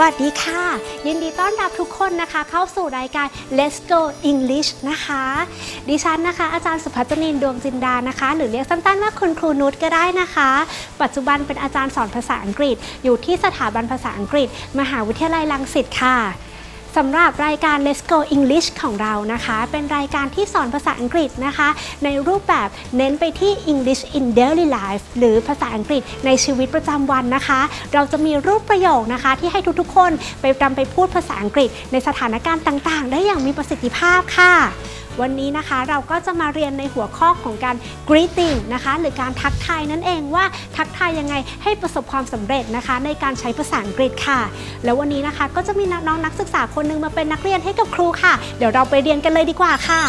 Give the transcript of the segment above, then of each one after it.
วัสดีค่ะ ยินดีต้อนรับทุกคนนะคะ เข้าสู่รายการ Let's Go English นะคะ ดิฉันนะคะ อาจารย์สุภัชนินดวงจินดานะคะ หรือเรียกสั้นๆว่าคุณครูนุชก็ได้นะคะ ปัจจุบันเป็นอาจารย์สอนภาษาอังกฤษ อยู่ที่สถาบันภาษาอังกฤษ มหาวิทยาลัยรังสิตค่ะ สำหรับรายการ Let's Go English ของเรานะคะ เป็นรายการที่สอนภาษาอังกฤษนะคะ ในรูปแบบเน้นไปที่ English in daily life หรือภาษาอังกฤษในชีวิตประจำวันนะคะ เราจะมีรูปประโยคนะคะ ที่ให้ทุกๆ คนไปจำไปพูดภาษาอังกฤษในสถานการณ์ต่างๆ ได้อย่างมีประสิทธิภาพค่ะ วันนี้นะคะ เราก็จะมาเรียนในหัวข้อของการ greeting นะคะ หรือการทักทายนั่นเองว่าทักทายยังไงให้ประสบความสำเร็จนะคะ ในการใช้ภาษาอังกฤษค่ะ แล้ววันนี้นะคะก็จะมีน้องนักศึกษาคนหนึงมาเป็นนักเรียนให้กับครูค่ะ เดี๋ยวเราไปเรียนกันเลยดีกว่าค่ะ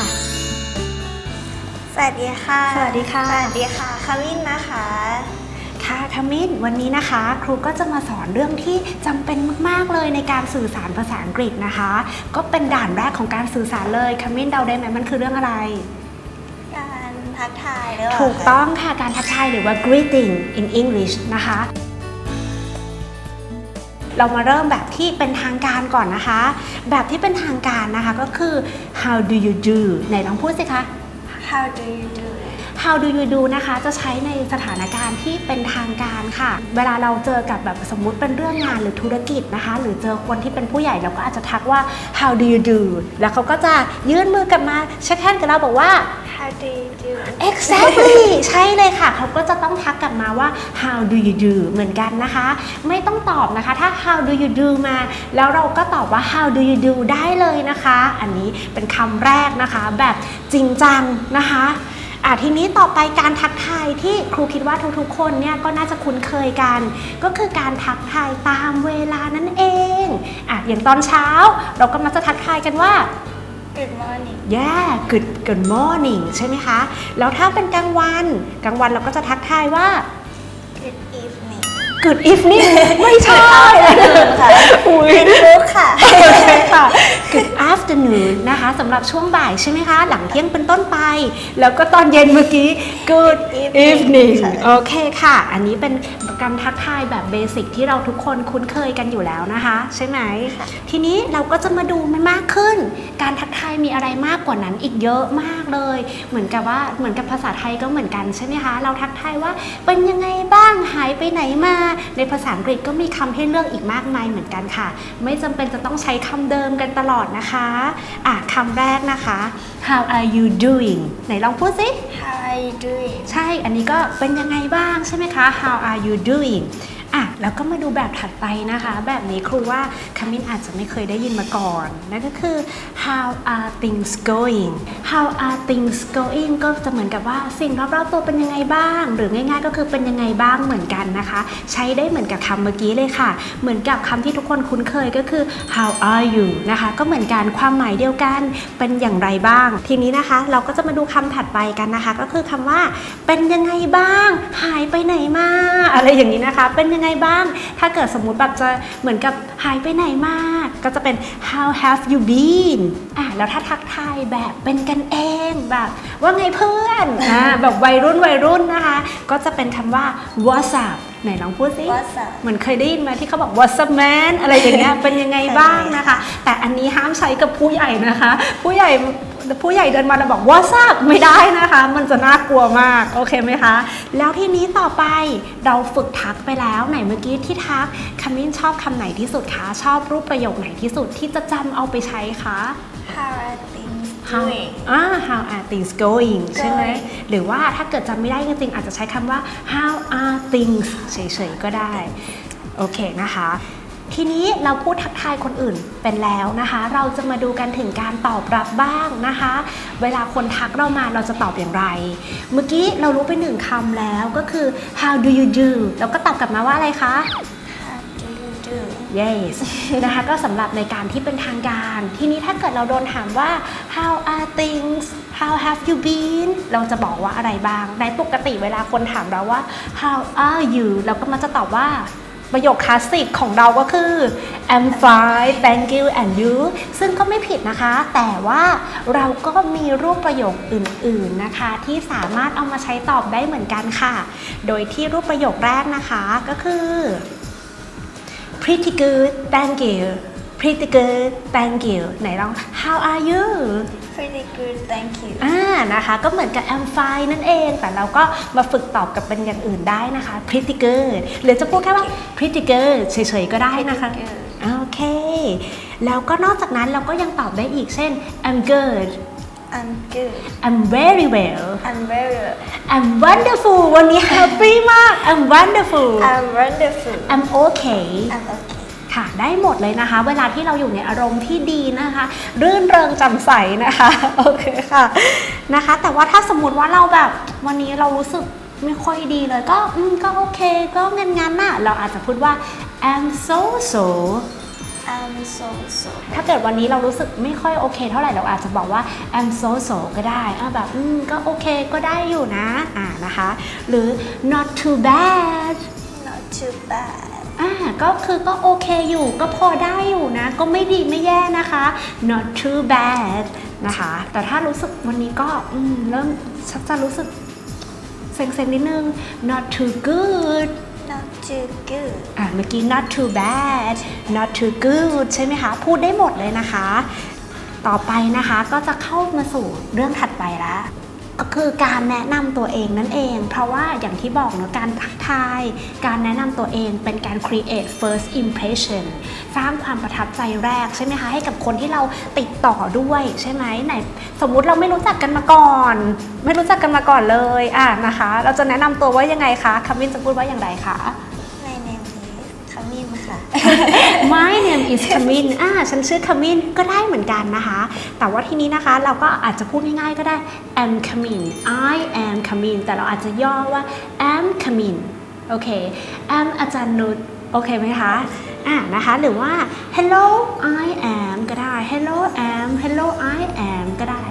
สวัสดีค่ะ สวัสดีค่ะ สวัสดีค่ะคาวินนะคะ ค่ะทมินวันนี้นะคะ ครูก็จะมาสอนเรื่องที่จำเป็นมากๆเลยในการสื่อสารภาษาอังกฤษนะคะ ก็เป็นด่านแรกของการสื่อสารเลยคามินเดาได้ไหมมันคือเรื่องอะไร การทักทายหรือเปล่าถูกคะต้องค่ะการทักทายหรือว่า greeting in English นะคะ เรามาเริ่มแบบที่เป็นทางการก่อนนะคะ แบบที่เป็นทางการนะคะก็คือ how do you do ไหนลองพูดสิคะ How do you do how do you do นะคะ จะใช้ในสถานการณ์ที่เป็นทางการค่ะ เวลาเราเจอกับแบบสมมุติเป็นเรื่องงานหรือธุรกิจนะคะ หรือเจอคนที่เป็นผู้ใหญ่เราก็อาจจะทักว่า how do you do แล้วเขาก็จะยื่นมือกลับมาเช็คแฮนด์กับเราบอกว่า How do you do exactly ใช่เลยค่ะ เขาก็จะต้องทักกลับมาว่า how do you do เหมือนกันนะคะ ไม่ต้องตอบนะคะ ถ้า how do you do มา แล้วเราก็ตอบว่า how do you do ได้เลยนะคะ อันนี้เป็นคำแรกนะคะ แบบจริงจังนะคะ อะทีนี้ต่อไปการทักทายที่ครูคิดว่าทุกๆ คนเนี่ยก็น่าจะคุ้นเคยกัน ก็คือการทักทายตามเวลานั่นเองอะอย่างตอนเช้า เราก็มักจะทักทายกันว่า Good morning yeah good good morning ใช่ไหมคะ แล้วถ้าเป็นกลางวัน กลางวันเราก็จะทักทายว่า Good evening good evening ไม่ใช่ค่ะอุ้ยลูกค่ะโอเคค่ะ good afternoon นะคะสำหรับช่วงบ่ายใช่ไหมคะ หลังเที่ยงเป็นต้นไป แล้วก็ตอนเย็นเมื่อกี้ good Evening evening ค่ะโอเคค่ะ อันนี้เป็นการทักทายแบบเบสิกที่เราทุกคนคุ้นเคยกันอยู่แล้วนะคะ ใช่ไหมค่ะทีนี้เราก็จะมาดูมันมากขึ้น การทักทายมีอะไรมากกว่านั้นอีกเยอะมากเลย เหมือนกับว่าเหมือนกับภาษาไทยก็เหมือนกันใช่ไหมคะ เราทักทายว่าเป็นยังไงบ้างหายไปไหนมาในภาษาอังกฤษก็มีคำให้เลือกอีกมากมายเหมือนกันค่ะ ไม่จำเป็นจะต้องใช้คำเดิมกันตลอดนะคะอะคำแรกนะคะ how are you doing ไหนลองพูดสิ How are you doing ใช่ อันนี้ก็เป็นยังไงบ้างใช่ไหมคะ How are you doing อะแล้วก็มาดูแบบถัดไปนะคะ แบบนี้ครูว่าคามินอาจจะไม่เคยได้ยินมาก่อนนั่นก็คือ how are things going how are things going ก็จะเหมือนกับว่าสิ่งรอบๆตัวเป็นยังไงบ้าง หรือง่ายๆ ก็คือเป็นยังไงบ้างเหมือนกันนะคะ ใช้ได้เหมือนกับคำเมื่อกี้เลยค่ะ เหมือนกับคำที่ทุกคนคุ้นเคยก็คือ how are you นะคะ ก็เหมือนกันความหมายเดียวกันเป็นอย่างไรบ้าง ทีนี้นะคะ เราก็จะมาดูคำถัดไปกันนะคะ ก็คือคำว่า เป็นยังไงบ้าง หายไปไหนมาอะไรอย่างนี้นะคะเป็นยังไงบ้าง ถ้าเกิดสมมุติแบบจะเหมือนกับหายไปไหนมาก็จะเป็น how have you been อะแล้วถ้าทักทายแบบเป็นกันเองแบบว่าไงเพื่อนอ่าแบบวัยรุ่นวัยรุ่นนะคะ ก็จะเป็นคำว่า what's up ไหนลองพูดสิ What's up เหมือนเคยได้ยินไหมที่เขาบอก what's up man อะไรอย่างเงี้ย เป็นยังไงบ้างนะคะ แต่อันนี้ห้ามใช้กับผู้ใหญ่นะคะ ผู้ใหญ่ผู้ใหญ่เดินมาแล้วบอก what's up ไม่ได้นะคะ มันจะน่ากลัวมาก โอเคไหมคะ แล้วทีนี้ต่อไปเราฝึกทักไปแล้วไหนเมื่อกี้ที่ทักคามินชอบคำไหนที่สุดคะ ชอบรูปประโยคไหนที่สุดที่จะจำเอาไปใช้คะ How are things how doing อ่า how are things going ใช่ไหม Going หรือว่าถ้าเกิดจำไม่ได้จริงๆอาจจะใช้คำว่า how are things เฉยๆก็ได้ โอเคนะคะ ทีนี้เราพูดทักทายคนอื่นเป็นแล้วนะคะ เราจะมาดูกันถึงการตอบรับบ้างนะคะ เวลาคนทักเรามาเราจะตอบอย่างไร เมื่อกี้เรารู้ไปหนึ่งคำแล้วก็คือ how do you do แล้วก็ตอบกลับมาว่าอะไรคะ yes นะคะก็สำหรับในการที่เป็นทางการ ทีนี้ถ้าเกิดเราโดนถามว่า how are things how have you been เราจะบอกว่าอะไรบ้าง ในปกติเวลาคนถามเราว่า how are you เราก็มักจะตอบว่าประโยคคลาสสิกของเราก็คือ I'm fine thank you and you ซึ่งก็ไม่ผิดนะคะ แต่ว่าเราก็มีรูปประโยคอื่นๆนะคะ ที่สามารถเอามาใช้ตอบได้เหมือนกันค่ะ โดยที่รูปประโยคแรกนะคะก็คือ pretty good thank you pretty good thank you ไหนลอง how are you Pretty good thank you อ่านะคะ ก็เหมือนกับ I'm fine นั่นเอง แต่เราก็มาฝึกตอบกับเป็นอย่างอื่นได้นะคะ pretty good หรือจะพูดแค่ว่า pretty good เฉยๆก็ได้นะคะ Pretty good โอเค แล้วก็นอกจากนั้นเราก็ยังตอบได้อีกเช่น I'm good I'm good I'm very well I'm very well I'm wonderful วันนี้ happy มาก I'm wonderful I'm wonderful I'm okay I'm okay ค่ะได้หมดเลยนะคะ เวลาที่เราอยู่ในอารมณ์ที่ดีนะคะ รื่นเริงแจำใสนะคะโอเคค่ะนะคะ แต่ว่าถ้าสมมติว่าเราแบบวันนี้เรารู้สึกไม่ค่อยดีเลยก็อืมก็โอเค ก็งั้นงั้นๆน่ะเราอาจจะพูดว่า I'm so so I'm so so ถ้าเกิดวันนี้เรารู้สึกไม่ค่อยโอเค เท่าไหร่เราอาจจะบอกว่า I'm so so ก็ได้อะแบบอืมก็โอเคก็ได้อยู่นะอ่านะคะ หรือ not too bad not too bad อ่าก็คือก็โอเคอยู่ก็พอได้อยู่นะ ก็ไม่ดีไม่แย่นะคะ not too bad นะคะ แต่ถ้ารู้สึกวันนี้ก็อืมเริ่มชักจะรู้สึกเซ็งๆนิดนึง not too good not too good อ่าเมื่อกี้ not too bad not too good ใช่ไหมคะ พูดได้หมดเลยนะคะ ต่อไปนะคะก็จะเข้ามาสู่เรื่องถัดไปแล้ว คือการแนะนำตัวเองนั่นเอง เพราะว่าอย่างที่บอกเนาะการทักทาย การแนะนำตัวเองเป็นการ create first impression สร้างความประทับใจแรกใช่ไหมคะ ให้กับคนที่เราติดต่อด้วยใช่ไหมไหนสมมุติเราไม่รู้จักกันมาก่อน ไม่รู้จักกันมาก่อนเลยอะนะคะ เราจะแนะนำตัวว่ายังไงคะคามินจะพูดว่าอย่างไรคะ ค่ะ My name is Kamin อ่าฉันชื่อ Kamin ก็ได้เหมือนกันนะคะ แต่ว่าที่นี้นะคะเราก็อาจจะพูดง่ายๆก็ได้ am Kamin I am Kamin แต่เราอาจจะย่อว่า am Kamin โอเค am อาจารย์นุชโอเคไหมคะอ่านะคะหรือว่า hello I am ก็ได้ hello am hello I am ก็ได้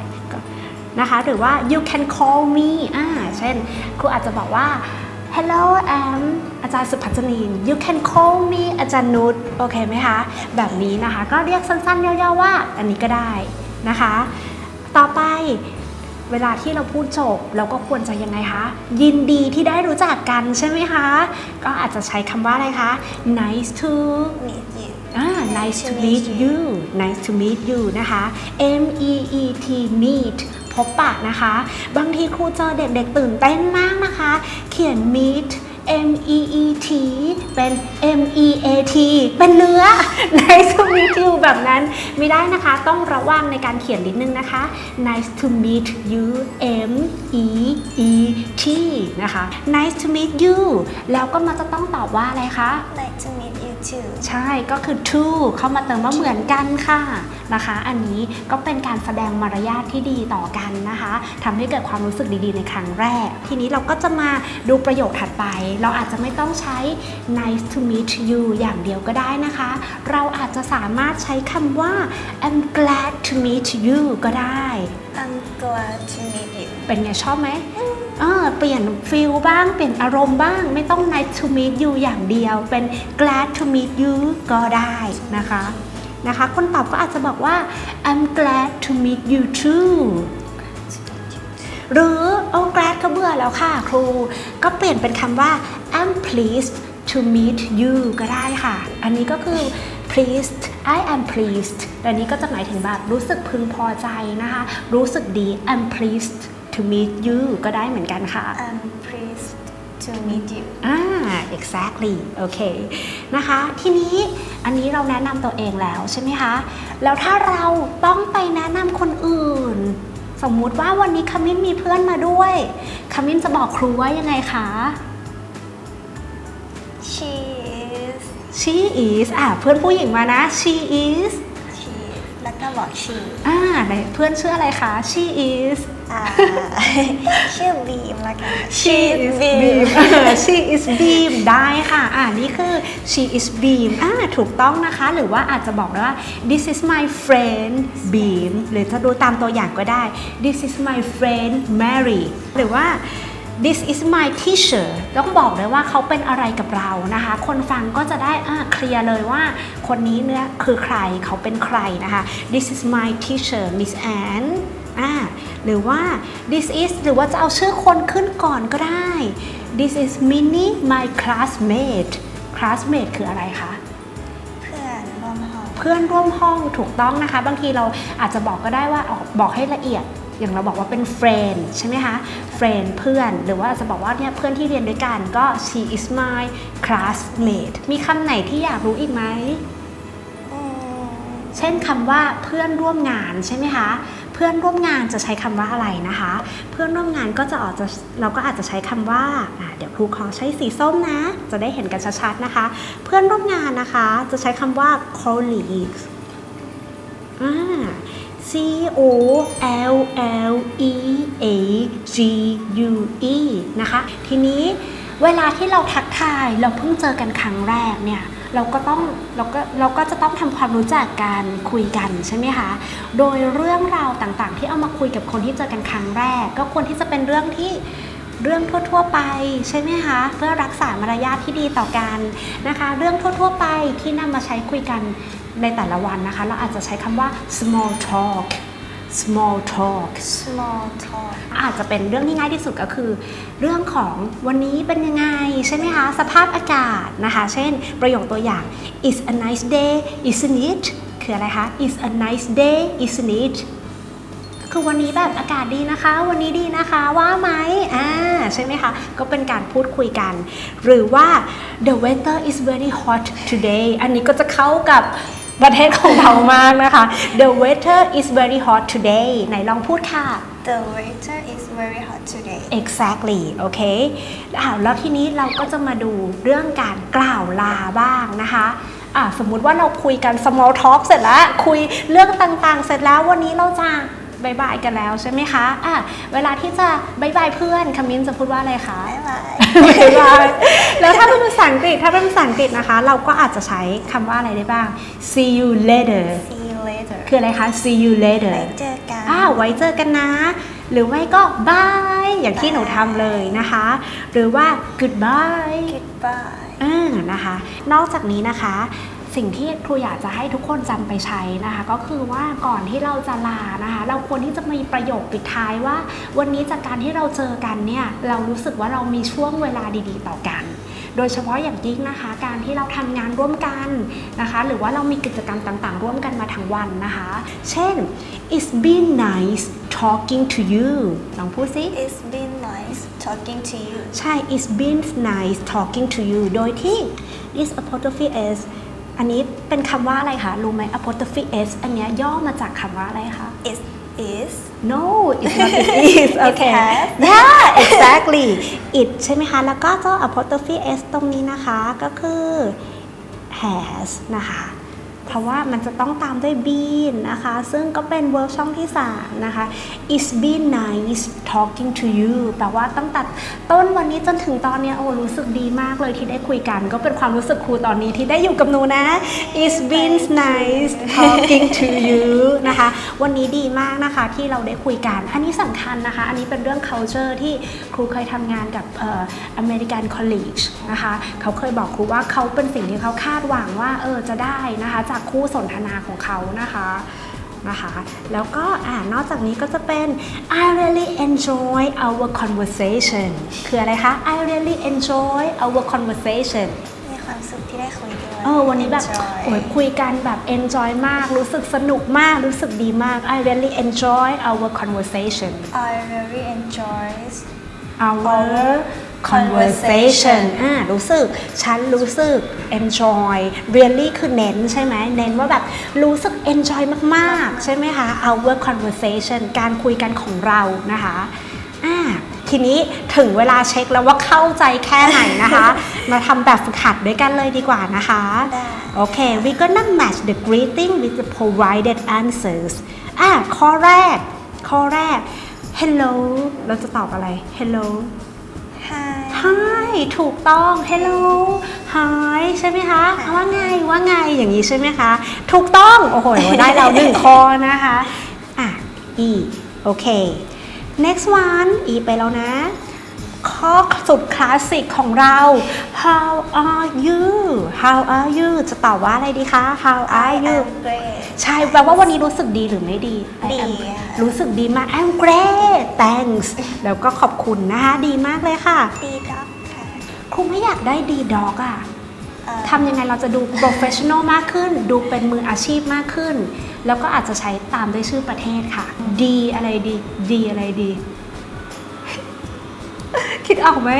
นะคะหรือว่า you can call me อ่าเช่นครูอาจจะบอกว่า Hello I'm อาจารย์สุพัชนีน You can call me อาจารย์นุชโอเคไหมคะ แบบนี้นะคะก็เรียกสั้นๆย่อๆว่า อันนี้ก็ได้นะคะ ต่อไปเวลาที่เราพูดจบเราก็ควรจะยังไงคะ ยินดีที่ได้รู้จักกันใช่ไหมคะ ก็อาจจะใช้คำว่าอะไรคะ nice to meet you อ่า nice to meet you nice to meet you นะคะ M E E T meet พบปะนะคะ บางทีครูเจอเด็กๆตื่นเต้นมากนะคะ เขียน meet M E E T เป็น M E A T เป็นเนื้อ nice to meet you แบบนั้นไม่ได้นะคะ ต้องระวังในการเขียนนิดนึงนะคะ nice to meet you M E E T นะคะ nice to meet you แล้วก็มาจะต้องตอบว่าอะไรคะ Nice to meet you too ใช่ก็คือ to เข้ามาเติมว่าเหมือนกันค่ะนะคะ อันนี้ก็เป็นการแสดงมารยาทที่ดีต่อกันนะคะทำให้เกิดความรู้สึกดีๆ ในครั้งแรก ทีนี้เราก็จะมาดูประโยคถัดไป เราอาจจะไม่ต้องใช้ nice to meet you อย่างเดียวก็ได้นะคะ เราอาจจะสามารถใช้คำว่า I'm glad to meet you ก็ได้ I'm glad to meet you เป็นไงชอบไหมเออเปลี่ยนฟิลบ้าง เปลี่ยนอารมณ์บ้าง ไม่ต้อง nice to meet you อย่างเดียว เป็น glad to meet you ก็ได้นะคะนะคะ คนตอบก็อาจจะบอกว่า I'm glad to meet you too หรือโอ้ glad ก็เบื่อแล้วค่ะครู ก็เปลี่ยนเป็นคำว่า I'm pleased to meet you ก็ได้ค่ะ อันนี้ก็คือ pleased I am pleased แต่นี้ก็จะหมายถึงแบบรู้สึกพึงพอใจนะคะ รู้สึกดี I'm pleased to meet you ก็ได้เหมือนกันค่ะ I'm pleased to meet you อ่า exactly โอเคนะคะ ทีนี้อันนี้เราแนะนำตัวเองแล้วใช่ไหมคะ แล้วถ้าเราต้องไปแนะนำคนอื่น สมมุติว่าวันนี้คามินมีเพื่อนมาด้วยคามินจะบอกครูว่ายังไงคะ She is she she is อะเพื่อนผู้หญิงมานะ she is she แล้วก็บอก she อ่าไหนเพื่อนชื่ออะไรคะ she is อ่า ชื่อบีมแล้วกัน she is beam เออ she is beam ได้ค่ะ อ่านี่คือ she is beam อ่าถูกต้องนะคะ หรือว่าอาจจะบอกได้ว่า this is my friend beam หรือถ้าดูตามตัวอย่างก็ได้ this is my friend Mary หรือว่า this is my teacher ต้องบอกเลยว่าเขาเป็นอะไรกับเรานะคะ คนฟังก็จะได้อ่าเคลียร์เลยว่า คนนี้เนี่ยคือใครเขาเป็นใครนะคะ this is my teacher Miss Anne อ่า หรือว่า this is หรือว่าจะเอาชื่อคนขึ้นก่อนก็ได้ this is Minnie my classmate classmate คืออะไรคะเพื่อนร่วมห้องเพื่อนร่วมห้องถูกต้องนะคะ บางทีเราอาจจะบอกก็ได้ว่าออกบอกให้ละเอียดอย่างเราบอกว่าเป็น friend ใช่ไหมคะ friend เพื่อน หรือว่าอาจจะบอกว่าเนี่ยเพื่อนที่เรียนด้วยกันก็ she is my classmate มีคำไหนที่อยากรู้อีกไหมอืมเช่นคำว่าเพื่อนร่วมงานใช่ไหมคะเพื่อนร่วมงานจะใช้คำว่าอะไรนะคะ เพื่อนร่วมงานก็จะออกจะเราก็อาจจะใช้คำว่าเดี๋ยวครูขอใช้สีส้มนะ จะได้เห็นกันชัดๆนะคะ เพื่อนร่วมงานนะคะ จะใช้คำว่า colleagues อ่า C O L L E A G U E นะคะ ทีนี้เวลาที่เราทักทายเราเพิ่งเจอกันครั้งแรกเนี่ย เราก็ต้องเราก็เราก็จะต้องทำความรู้จักกันคุยกันใช่ไหมคะ โดยเรื่องราวต่างๆ ที่เอามาคุยกับคนที่เจอกันครั้งแรก ก็ควรที่จะเป็นเรื่องที่เรื่องทั่ว ๆ ไปใช่ไหมคะ เพื่อรักษามารยาทที่ดีต่อกันนะคะ เรื่องทั่ว ๆ ไปที่นำมาใช้คุยกันในแต่ละวันนะคะ เราอาจจะใช้คำว่า small talk small talk small talk อาจจะเป็นเรื่องที่ง่ายที่สุดก็คือ เรื่องของวันนี้เป็นยังไงใช่ไหมคะ สภาพอากาศนะคะ เช่นประโยคตัวอย่าง it's a nice day isn't it คืออะไรคะ it's a nice day isn't it คือวันนี้แบบอากาศดีนะคะ วันนี้ดีนะคะว่าไหมอ่าใช่ไหมคะ ก็เป็นการพูดคุยกัน หรือว่า the weather is very hot today อันนี้ก็จะเข้ากับ ประเทศของเรามากนะคะ the weather is very hot today ไหนลองพูดค่ะ the waiter is very hot today exactly โอเคอ่าแล้วทีนี้เราก็จะมาดูเรื่องการกล่าวลาบ้างนะคะอ่าสมมุติว่าเราคุยกัน small talk เสร็จแล้ว คุยเรื่องต่างๆ เสร็จแล้ววันนี้เราจะ บายบายกันแล้วใช่ไหมคะอะเวลาที่จะบายบายเพื่อนคามินจะพูดว่าอะไรคะบ๊ายบายบายบายแล้วถ้าเป็นภาษาอังกฤษถ้าเป็นภาษาอังกฤษนะคะ เราก็อาจจะใช้คำว่าอะไรได้บ้าง see you later see you later คืออะไรคะ see you later ไว้เจอกันอ่าไว้เจอกันนะ หรือไม่ก็บายอย่างที่หนูทำเลยนะคะ หรือว่า goodbye goodbye อ่านะคะ นอกจากนี้นะคะ สิ่งที่ครูอยากจะให้ทุกคนจำไปใช้นะคะ ก็คือว่าก่อนที่เราจะลานะคะ เราควรที่จะมีประโยคปิดท้ายว่า วันนี้จากการที่เราเจอกันเนี่ยเรารู้สึกว่าเรามีช่วงเวลาดี ๆ ต่อกัน โดยเฉพาะอย่างยิ่งนะคะ การที่เราทำงานร่วมกันนะคะ หรือว่าเรามีกิจกรรมต่างๆ ร่วมกันมาทั้งวันนะคะ เช่น it's been nice talking to you ลองพูดสิ it's been nice talking to you ใช่ it's been nice talking to you โดยที่ this apostrophe s อันนี้เป็นคำว่าอะไรคะรู้ไหม apostrophe s อันเนี้ยย่อมาจากคำว่าอะไรคะ it is no it's not it is okay has yeah exactly it ใช่ไหมคะ แล้วก็เจ้า apostrophe s ตรงนี้นะคะก็คือ has นะคะ เพราะว่ามันจะต้องตามด้วย been นะคะ ซึ่งก็เป็น verb ช่องที่ 3 นะคะ it's been nice talking to you แปลว่าตั้งแต่ต้นวันนี้จนถึงตอนเนี้ยโอ้รู้สึกดีมากเลยที่ได้คุยกัน ก็เป็นความรู้สึกครูตอนนี้ที่ได้อยู่กับหนูนะ it's been nice talking to you นะคะ วันนี้ดีมากนะคะที่เราได้คุยกัน อันนี้สำคัญนะคะ อันนี้เป็นเรื่อง culture ที่ครูเคยทำงานกับเอ่อ American College นะคะ เขาเคยบอกครูว่าเขาเป็นสิ่งที่เขาคาดหวังว่าเออจะได้นะคะ จากคู่สนทนาของเขานะคะนะคะแล้วก็อ่านอกจากนี้ก็จะเป็น I really enjoy our conversation คืออะไรคะ I really enjoy our conversation ความสุขที่ได้คุยด้วย เออวันนี้แบบ Enjoy โอ้ยคุยกันแบบ enjoy มาก รู้สึกสนุกมาก รู้สึกดีมาก I really enjoy our conversation I really enjoys our conversation อ่ารู้สึก ฉันรู้สึก enjoy really คือเน้นใช่ไหมเน้นว่าแบบรู้สึก enjoy มาก ๆ ใช่ไหมคะ our conversation การคุยกันของเรานะคะอ่า ททีนี้ถึงเวลาเช็คแล้วว่าเข้าใจแค่ไหนนะคะ มาทำแบบฝึกหัดด้วยกันเลยดีกว่านะคะได้โอเค we gonna match the greeting with the provided answers อะข้อแรก ข้อแรก hello เราจะตอบอะไร hello Hi hi ถูกต้อง hello hi ใช่ไหมคะ ว่าไง ว่าไง อย่างนี้ใช่ไหมคะ ถูกต้อง โอ้โห ได้เราหนึ่งข้อนะคะ อะ e โอเค next one e ไปแล้วนะ ข้อสุดคลาสสิกของเรา how are you how are you จะตอบว่าอะไรดีคะ how I are you am great ใช่แปลว่าวันนี้รู้สึกดีหรือไม่ดี I ดี am ค่ะรู้สึกดีมาก I'm great thanks แล้วก็ขอบคุณนะคะ ดีมากเลยค่ะ ดีด็อกค่ะ ครูไม่อยากได้ดีด็อกอะเอ่อ ทำยังไงเราจะดู professional มากขึ้น ดูเป็นมืออาชีพมากขึ้น แล้วก็อาจจะใช้ตามด้วยชื่อประเทศค่ะ ดีอะไรดี ดีอะไรดี คิดออกไหม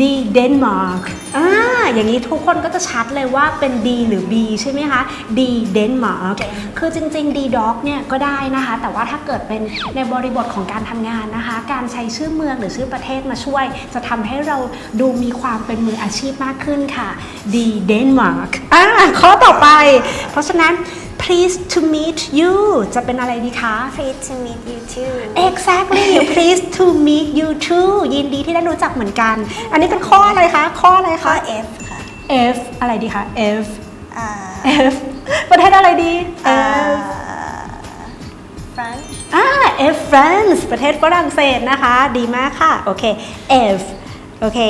ดีเดนมาร์กอ่าอย่างนี้ทุกคนก็จะชัดเลยว่าเป็น D หรือ B ใช่ไหมคะ D เดนมาร์กคือจริงๆ D dog เนี่ยก็ได้นะคะ แต่ว่าถ้าเกิดเป็นในบริบทของการทำงานนะคะ การใช้ชื่อเมืองหรือชื่อประเทศมาช่วย จะทำให้เราดูมีความเป็นมืออาชีพมากขึ้นค่ะ D Denmark อ่าข้อต่อไป เพราะฉะนั้น pleased to meet you จะเป็นอะไรดีคะ Pleased to meet you too Exactly pleased to meet you too ยินดีที่ได้รู้จักเหมือนกัน อันนี้เป็นข้ออะไรคะ ข้ออะไรข้อ คะ F ค่ะ F อะไรดีคะ F อ่า F ประเทศอะไรดี อ่า F Front อ่า F France ประเทศฝรั่งเศสนะคะ ดีมากค่ะ โอเค F โอเค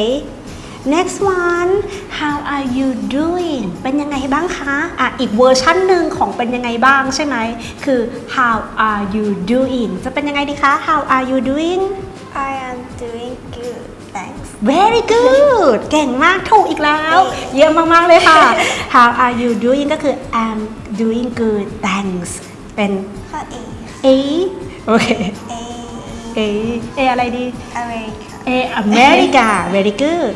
next one how are you doing เป็นยังไงบ้างคะ อะ อีกเวอร์ชันหนึ่งของเป็นยังไงบ้างใช่ไหม คือ how are you doing จะเป็นยังไงดีคะ how are you doing I am doing good thanks very good เก่งมากถูกอีกแล้ว เยี่ยมมาก ๆ เลยค่ะ how are you doing ก็คือ I'm doing good thanks เป็นข้อ A A โอเค A A A อะไรดี America A America very good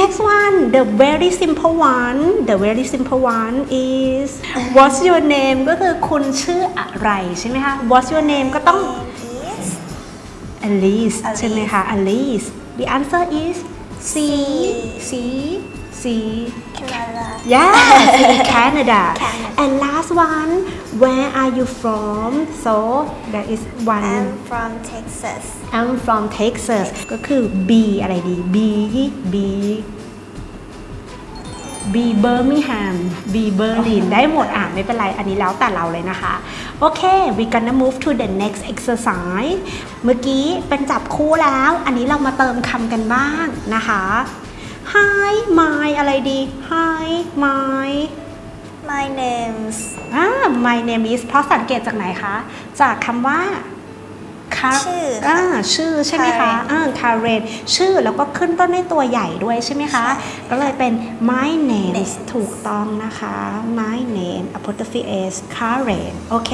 next one the very simple one the very simple one is what's your name ก็คือคุณชื่ออะไรใช่ไหมคะ what's your name ก็ต้อง Name is Alice Alice ใช่ไหมคะ Alice the answer is C C C Canada yeah C Canada Canada. and last one where are you from so there is one I'm from Texas I'm from Texas ก็คือ B อะไรดี B B B Birmingham B Berlin ได้หมดอ่านไม่เป็นไร อันนี้แล้วแต่เราเลยนะคะ โอเค we gonna move to the next exercise เมื่อกี้เป็นจับคู่แล้ว อันนี้เรามาเติมคำกันบ้างนะคะ Hi my อะไรดี Hi my My name's อ่า my name is เพราะสังเกตจากไหนคะ จากคำว่า Car- ชื่อค่ะอ่าชื่อใช่ไหมคะ Karen อ่า Karen ชื่อแล้วก็ขึ้นต้นด้วยตัวใหญ่ด้วยใช่ไหมคะใช่ก็เลยเป็น my name Names ถูกต้องนะคะ my name apostrophe s Karen โอเค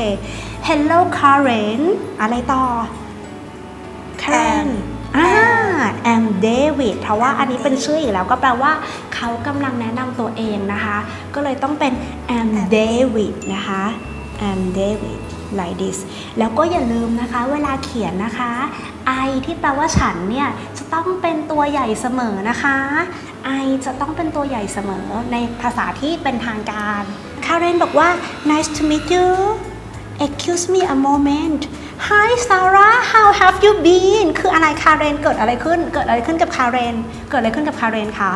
hello Karen อะไรต่อ Karen อ่า am David เพราะว่าอันนี้เป็นชื่ออีกแล้วก็แปลว่าเขากำลังแนะนำตัวเองนะคะ ก็เลยต้องเป็น am David นะคะ am David like this แล้วก็อย่าลืมนะคะเวลาเขียนนะคะ I ที่แปลว่าฉันเนี่ยจะต้องเป็นตัวใหญ่เสมอนะคะ I จะต้องเป็นตัวใหญ่เสมอในภาษาที่เป็นทางการ Karen บอกว่า nice to meet you Excuse me a moment Hi Sarah how have you been คืออะไรคาเรนเกิดอะไรขึ้น เกิดอะไรขึ้นกับคาเรน เกิดอะไรขึ้นกับคาเรนคะ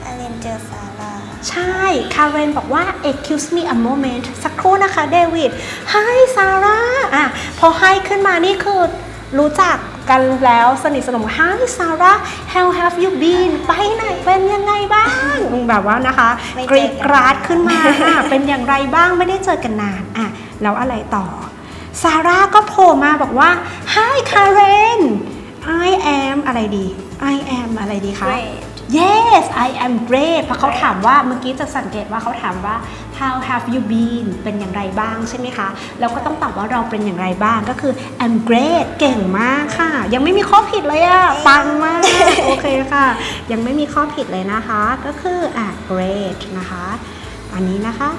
คาเรนเจอซาร่า ใช่ คาเรนบอกว่า excuse me a moment สักครู่นะคะเดวิด Hi Sarah อะ พอให้ขึ้นมานี่คือรู้จักกันแล้วสนิทสนม Hi Sarah how have you been ไปไหนเป็นยังไงบ้างแบบว่านะคะไม่กเจรีอดกันกราดขึ้นมาอะเป็นอย่างไรบ้างไม่ได้เจอกันนานอะแล้วอะไรต่อ ซาร่าก็โผล่มาบอกว่า Hi Karen I am อะไรดี I am อะไรดีคะ Great Yes I am great เพราะเขาถามว่าเมื่อกี้จะสังเกตว่าเขาถามว่า How have you been เป็นอย่างไรบ้างใช่ไหมคะ แล้วก็ต้องตอบว่าเราเป็นอย่างไรบ้างก็คือ I'm great เก่งมากค่ะ ยังไม่มีข้อผิดเลยอะปังมาก โอเคค่ะ ยังไม่มีข้อผิดเลยนะคะ ก็คืออะ great นะคะ อันนี้นะคะ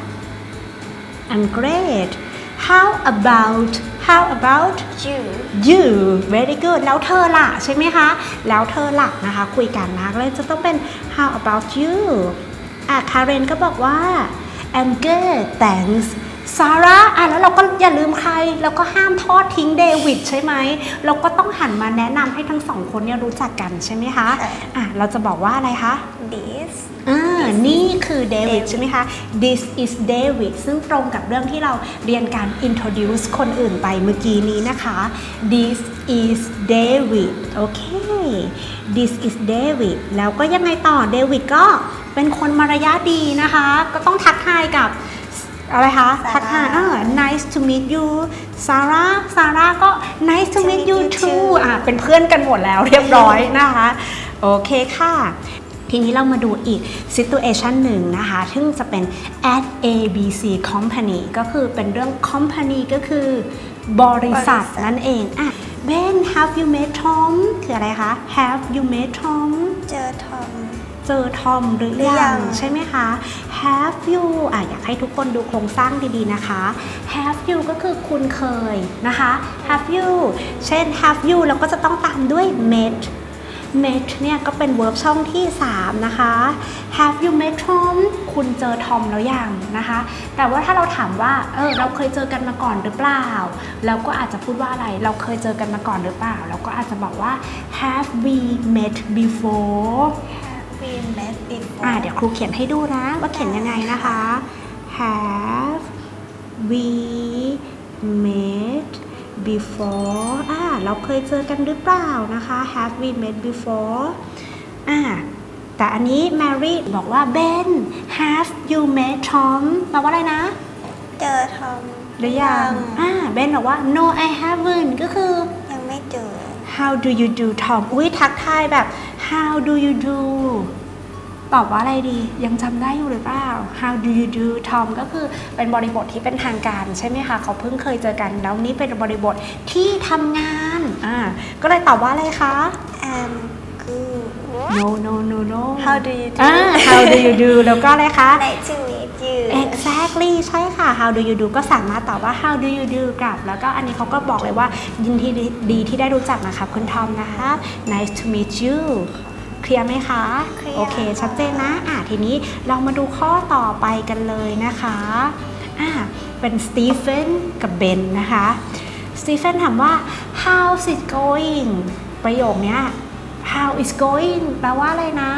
I'm great how about how about you you very good แล้วเธอล่ะใช่ไหมคะ แล้วเธอล่ะนะคะ คุยกันนะก็เลยจะต้องเป็น how about you อะคาเรนก็บอกว่า I'm good thanks ซาร่าอะแล้วเราก็อย่าลืมใครเราก็ห้ามทอดทิ้งเดวิดใช่ไหมเราก็ต้องหันมาแนะนำให้ทั้งสองคนเนี่ยรู้จักกันใช่ไหมคะค่ะอะเราจะบอกว่าอะไรคะ this อ่านี่คือเดวิด David ใช่ไหมคะ this is David ซึ่งตรงกับเรื่องที่เราเรียนการ introduce คนอื่นไปเมื่อกี้นี้นะคะ this is David โอเค this is David แล้วก็ยังไงต่อเดวิดก็เป็นคนมารยาทดีนะคะ ก็ต้องทักทายกับ อะไรคะ Sarah ทักทายเออ nice to meet you ซาร่าซาร่าก็ nice to To meet meet you you too too อะเป็นเพื่อนกันหมดแล้วเรียบร้อยนะคะ โอเคค่ะ ทีนี้เรามาดูอีก situation หนึ่งนะคะ ซึ่งจะเป็น at ABC company ก็คือเป็นเรื่อง company ก็คือบริษัทบริษัทนั่นเองอะ Ben have you met Tom คืออะไรคะ have you met Tom เจอทอมเจอทอมหรือหรือยัยังงใช่ไหมคะ have you อะอยากให้ทุกคนดูโครงสร้างดีๆนะคะ have you ก็คือคุณเคยนะคะ have you เช่น have you เราก็จะต้องตามด้วย met met เนี่ยก็เป็น verb ช่องที่ 3 นะคะ have you met Tom คุณเจอทอมแล้วยังนะคะ แต่ว่าถ้าเราถามว่า เออ เราเคยเจอกันมาก่อนหรือเปล่า เราก็อาจจะพูดว่าอะไร เราเคยเจอกันมาก่อนหรือเปล่า เราก็อาจจะบอกว่า have we met before have we met before อ่าเดี๋ยวครูเขียนให้ดูนะ ว่าเขียนยังไงนะคะ have we met before อ่าเราเคยเจอกันหรือเปล่านะคะ have we met before อ่าแต่อันนี้ Mary บอกว่า Ben have you met Tom แปลว่าอะไรนะ เจอทอมหรือยังอ่า Ben บอกว่า no I haven't ก็คือ ยังไม่เจอ How do you do Tom อุ้ยทักทายแบบ How do you do ตอบว่าอะไรดี ยังจำได้อยู่หรือเปล่า How do you do Tom ก็คือเป็นบริบทที่เป็นทางการใช่ไหมคะ เขาเพิ่งเคยเจอกันแล้วนี่เป็นบริบทที่ทำงาน อ่า ก็เลยตอบว่าอะไรคะ am No no no no How do you do อ่า How do you do แล้วก็อะไรคะ nice to meet you exactly ใช่ค่ะ how do you do ก็สามารถตอบว่า how do you do กลับ แล้วก็อันนี้เขาก็บอกเลยว่ายินดีดีที่ได้รู้จักนะคะคุณทอมนะคะ nice to meet you เคลียร์ไหมคะ เคลียร์ โอเค ชัดเจนนะอะทีนี้เรามาดูข้อต่อไปกันเลยนะคะอะเป็นสตีเฟนกับเบนนะคะสตีเฟนถามว่า how's it going ประโยคเนี้ย how is going แปลว่าอะไรนะ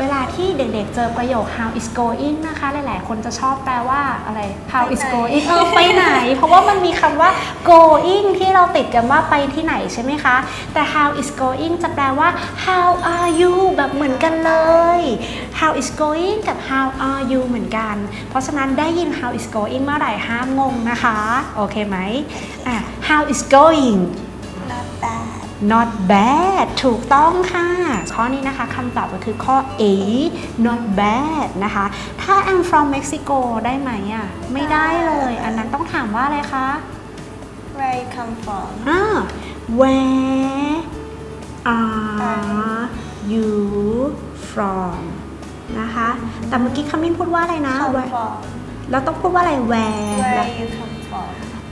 เวลาที่เด็กๆ เจอประโยค how is going นะคะ หลายๆ คนจะชอบแปลว่าอะไร how is ไปไหน going เออไปไหน เพราะว่ามันมีคำว่า going ที่เราติดกันว่าไปที่ไหนใช่ไหมคะ แต่ how is going จะแปลว่า how are you แบบเหมือนกันเลย how is going กับ how are you เหมือนกัน เพราะฉะนั้นได้ยิน how is going เมื่อไหร่ห้ามงงนะคะ โอเคไหมอะ how is going not bad not bad ถูกต้องค่ะ ข้อนี้นะคะคำตอบก็คือข้อ A not bad นะคะ ถ้า I'm from Mexico ได้ไหมอะ ไม่ได้เลย อันนั้นต้องถามว่าอะไรคะ where you come from อ่า where are you from นะคะ แต่เมื่อกี้คามินพูดว่าอะไรนะ come Where- from เราต้องพูดว่าอะไร where where you come from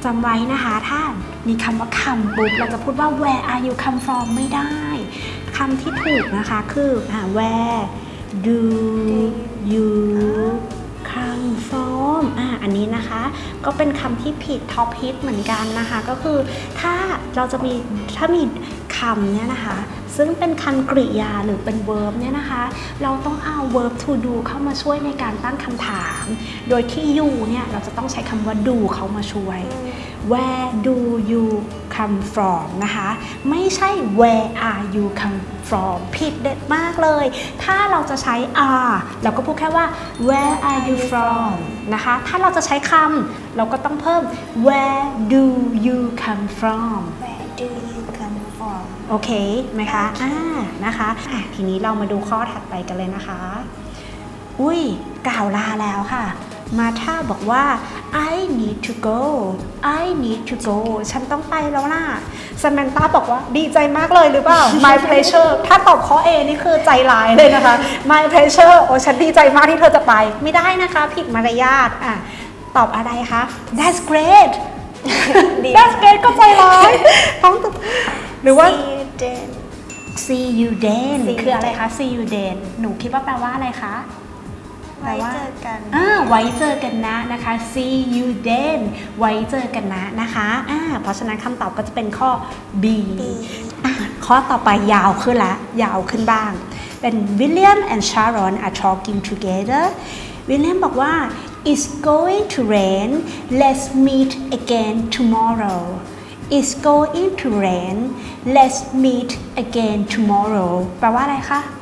จำไว้นะคะ ถ้ามีคำว่า come ปุ๊บเราจะพูดว่า where are you come from ไม่ได้คำที่ถูกนะคะคือ where do you come from อ่าอันนี้นะคะก็เป็นคำที่ผิดท็อปฮิตเหมือนกันนะคะ ก็คือถ้าเราจะมีถ้ามีคำเนี่ยนะคะ ซึ่งเป็นคำกริยาหรือเป็น verb เนี่ยนะคะ เราต้องเอา verb to do เข้ามาช่วยในการตั้งคำถาม โดยที่ you เนี่ยเราจะต้องใช้คำว่า do เข้ามาช่วย where do you come from นะคะ ไม่ใช่ where are you come from ผิดเด็ดมากเลย ถ้าเราจะใช้ are เราก็พูดแค่ว่า where are you from นะคะ ถ้าเราจะใช้คำเราก็ต้องเพิ่ม where do you come from where do you come from โอเคไหมคะอ่านะคะอะทีนี้เรามาดูข้อถัดไปกันเลยนะคะ อุ้ยกล่าวลาแล้วค่ะ มาท่าบอกว่า I need to go I need to go ฉันต้องไปแล้วล่ะสมนต้าบอกว่าดีใจมากเลยหรือเปล่า My pleasure ถ้าตอบข้อ A นี่คือใจร้ายเลยนะคะ My pleasure โอ้ฉันดีใจมากที่เธอจะไป ไม่ได้นะคะ ผิดมารยาทอะตอบอะไรคะ That's great ดี That's great ก็ใจร้ายต้องตอบหรือว่า See you then see you then See you คืออะไร then คะ see you then หนูคิดว่าแปลว่าอะไรคะ ไว้เจอกันอ่าไว้เจอกันนะนะคะ see you then ไว้เจอกันนะนะคะอ่าเพราะฉะนั้นคำตอบก็จะเป็นข้อ B B อะข้อต่อไปยาวขึ้นละ ยาวขึ้นบ้าง เป็น William and Sharon are talking together วิลเลียมบอกว่า it's going to rain let's meet again tomorrow it's going to rain let's meet again tomorrow แปลว่าอะไรคะวันนี้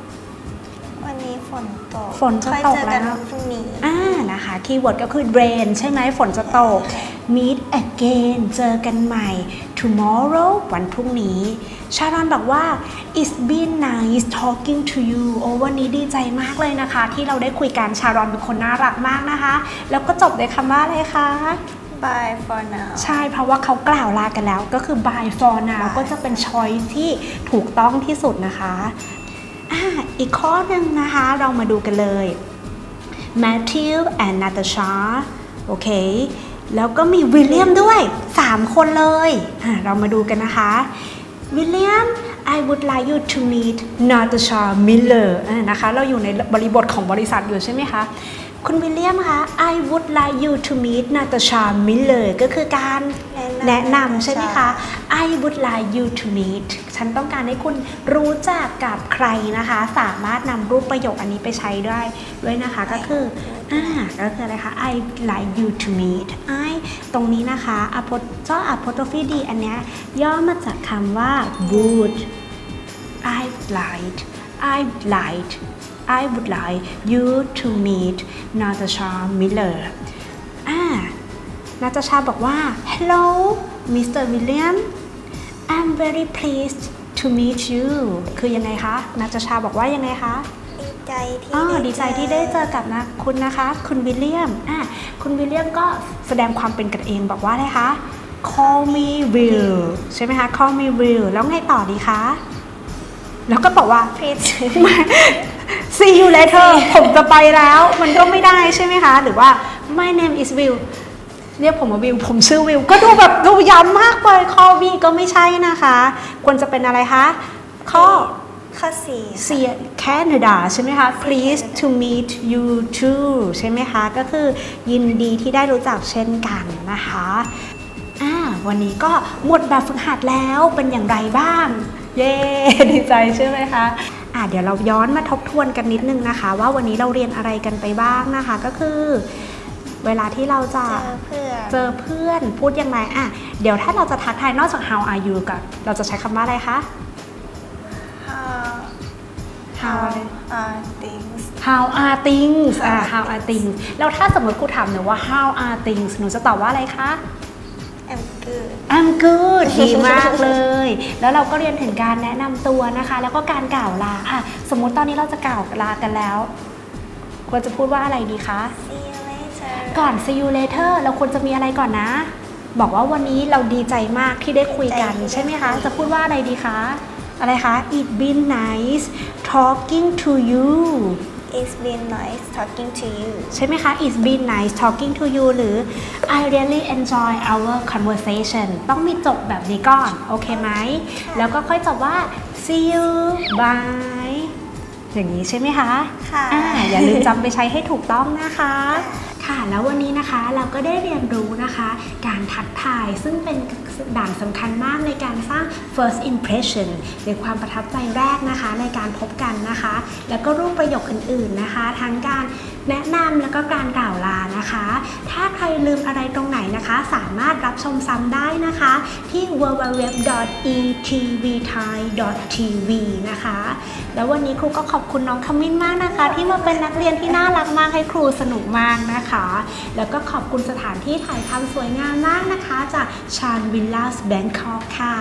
ฝนตกฝนจะค่อยตกเจอกันแล้ว พรุ่งนี้ อ่านะคะ คีย์เวิร์ดก็คือ rain ใช่ไหมฝนจะตก meet again เจอกันใหม่ tomorrow วันพรุ่งนี้ ชารอนบอกว่า it's been nice talking to you โอ้วันนี้ดีใจมากเลยนะคะ ที่เราได้คุยกันชารอนเป็นคนน่ารักมากนะคะ แล้วก็จบด้วยคำว่าอะไรคะ Bye for now ใช่เพราะว่าเขากล่าวลากันแล้วก็คือ bye for now ก็จะเป็นช้อยที่ถูกต้องที่สุดนะคะ อีกข้อหนึ่งนะคะ เรามาดูกันเลย Matthew and Natasha โอเค แล้วก็มีวิลเลียมด้วย 3 คนเลย เรามาดูกันนะคะ วิลเลียม I would like you to meet Natasha Miller นะคะ เราอยู่ในบริบทของบริษัทอยู่ใช่ไหมคะ คุณวิลเลียมคะ I would like you to meet Natasha Miller ก็คือการแนะนำแนะนำใช่ไหมคะ Natasha I would like you to meet ฉันต้องการให้คุณรู้จักกับใครนะคะ สามารถนำรูปประโยคอันนี้ไปใช้ได้ด้วยนะคะ ก็คืออ่าก็คืออะไรคะ I like you to meet I ตรงนี้นะคะ apot เจ้า apostrophe d อันเนี้ยย่อมาจากคำว่า would I like I like I would like you to meet Natasha Miller อ่านาตาชาบอกว่า Hello Mr. William I'm very pleased to meet you คือยังไงคะนาตาชาบอกว่ายังไงคะดีใจที่อ๋อได้ดีใจที่ได้เจอกับนะคุณนะคะ คุณวิลเลียมอะคุณวิลเลียมก็แสดงความเป็นกันเองบอกว่าอะไรคะ Call me Will ใช่ไหมคะ Call me Will แล้วไงต่อดีคะ แล้วก็บอกว่าพีช See you later ผมจะไปแล้ว มันก็ไม่ได้ใช่ไหมคะ หรือว่า My name is Will เรียกผมว่าวิว ผมชื่อวิว ก็ดูแบบดูย้ำมากไปคอวีก็ไม่ใช่นะคะ ควรจะเป็นอะไรคะ ข้อข้อสี่เซียแคนาดาใช่ไหมคะ please to meet you too ใช่ไหมคะ ก็คือยินดีที่ได้รู้จักเช่นกันนะคะอ่าวันนี้ก็หมดแบบฝึกหัดแล้วเป็นอย่างไรบ้าง เย้ ดีใจใช่ไหมคะ อ่าเดี๋ยวเราย้อนมาทบทวนกันนิดนึงนะคะ ว่าวันนี้เราเรียนอะไรกันไปบ้างนะคะ ก็คือ เวลาที่เราจะเจอเพื่อนเจอเพื่อนพูดยังไงอะเดี๋ยวถ้าเราจะทักทายนอกจาก how are you กับเราจะใช้คำว่าอะไรคะ how how อะไร are things How are things อ่า How are things แล้วถ้าสมมติครูถามหนูว่า How are things หนูจะตอบว่าอะไรคะ I'm good I'm good ดีมากเลย แล้วเราก็เรียนถึงการแนะนำตัวนะคะ แล้วก็การกล่าวลาอะสมมุติตอนนี้เราจะกล่าวลากันแล้ว ควรจะพูดว่าอะไรดีคะ see you later ก่อน see you later เราควรจะมีอะไรก่อนนะ บอกว่าวันนี้เราดีใจมากที่ได้คุยกันดีใจที่ได้ใช่ไหมคะคุยจะพูดว่าอะไรดีคะ อะไรคะ It been nice talking to you It's been nice talking to you ใช่ไหมคะ It's been nice talking to you หรือ I really enjoy our conversation ต้องมีจบแบบนี้ก่อน โอเคไหม แล้วก็ค่อยจบว่า see you bye อย่างนี้ใช่ไหมคะ ค่ะ อ่า อย่าลืมจำไปใช้ให้ถูกต้องนะคะ ค่ะ แล้ววันนี้นะคะเราก็ได้เรียนรู้นะคะ การทักทายซึ่งเป็นด่านสำคัญมากในการสร้าง first impression หรือความประทับใจแรกนะคะในการพบกันนะคะ แล้วก็รูปประโยคอื่นๆนะคะ ทั้งการแนะนำแล้วก็การกล่าวลานะคะ ถ้าใครลืมอะไรตรงไหนนะคะ สามารถรับชมซ้ำได้นะคะ ที่ www.etvthai.tv นะคะ แล้ววันนี้ครูก็ขอบคุณน้องขมิ้นมากนะคะ ที่มาเป็นนักเรียนที่น่ารักมากให้ครูสนุกมากนะคะนะคะ แล้วก็ขอบคุณสถานที่ถ่ายทำสวยงามมากนะคะ จากชานวิลล่าสแบงคอกค่ะ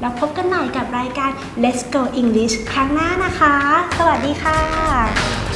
แล้วพบกันใหม่กับรายการ Let's Go English ครั้งหน้านะคะ สวัสดีค่ะ